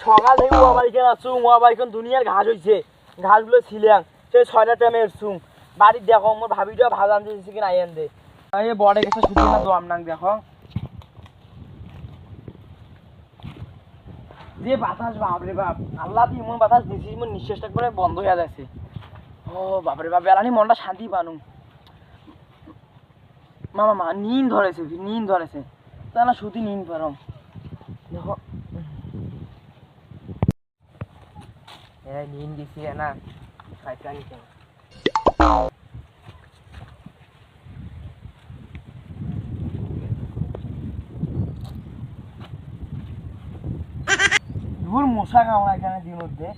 সকাল থেকে আসছুং ও আবার দুনিয়ার ঘাস হইছে। ঘাসগুলো ছিলাম সেই ছয়টা টাইমে এসছুং বাড়ির দেখো আমার ভাবিটা ভালো আনতে দিচ্ছে কিনা দে এই বড় গেছে শুধু না দোয়াম নাং দেখো। যে বাতাস বাপরে বাপ। আল্লাহ তুই এমন বাতাস দিছিস মোর নিঃশ্বাসটা করে বন্ধ হয়ে যাচ্ছে ও বাপরে বাপ বেলানি মনটা শান্তি পানু। মামা মা নিন ধরেছে নিন ধরেছে। তা না শুধু নিন পারম দেখো হ্যাঁ নিন দিছি না শয়তানি কেন ধুর মশা কামড়া এখানে দিন মধ্যে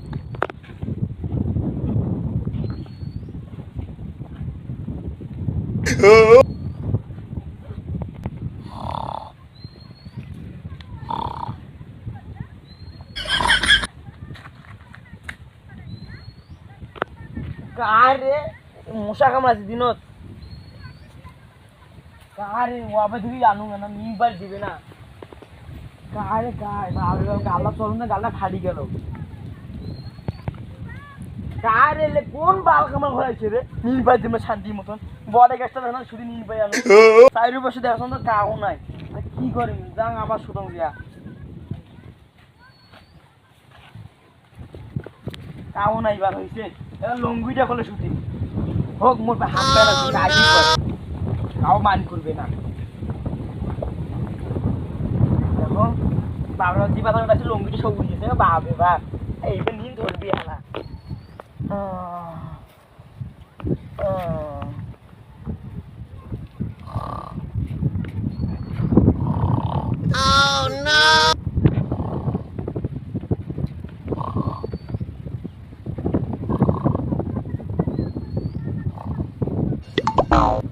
কারে মশা কামড়াছে দিনত। কারে ওয়াবে ধুই আনু না নিবার দিবে না। কারে কারে গাল্লা চলুন না গাল্লা ফাড়ি গেল। কারে লে, কোন বাল কামার ঘরাইছে রে? নীল পাই দিবে শান্তি মতন। বড় গাছটা দেখো শুধু নীল পাই আলো চাইর বসে দেখো তো কাউ নাই। কি করি? যাং আবার সুতং দিয়া। কাউ নাই, বার এবার লঙ্গুইটা করলে সুতি। হোক, মোর হাত কাজই কর। কাউ মান করবে না। দেখো বাবার দিবা তোমার কাছে লঙ্গিটা সব উঠিয়েছে বাপরে বা এইটা নীল ধরবি হালা। আল্লাহ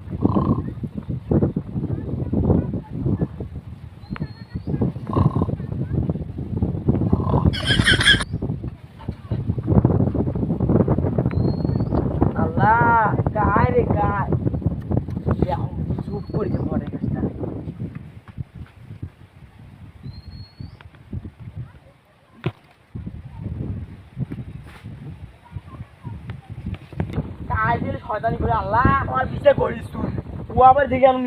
দিলে শয়তানি করে আল্লাহ আমার বিচার করিস তুই। ও আবার দেখে আমি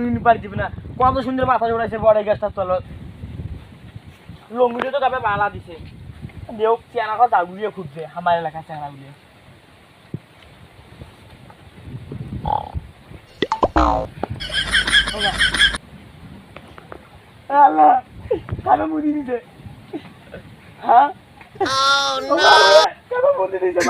নিন পারি দিবি না কত সুন্দর মাথা জোড়াইছে বড় গাছটার তলত লঙ্গুটা তো কাপে বালা দিছে। দেও চেনাকা দাগুলিয়ে খুঁজছে আমার এলাকার চেনাগুলিয়ে আল্লাহ। কাবে মুদি দিছে। হ্যাঁ? কাবে মুদি দিছে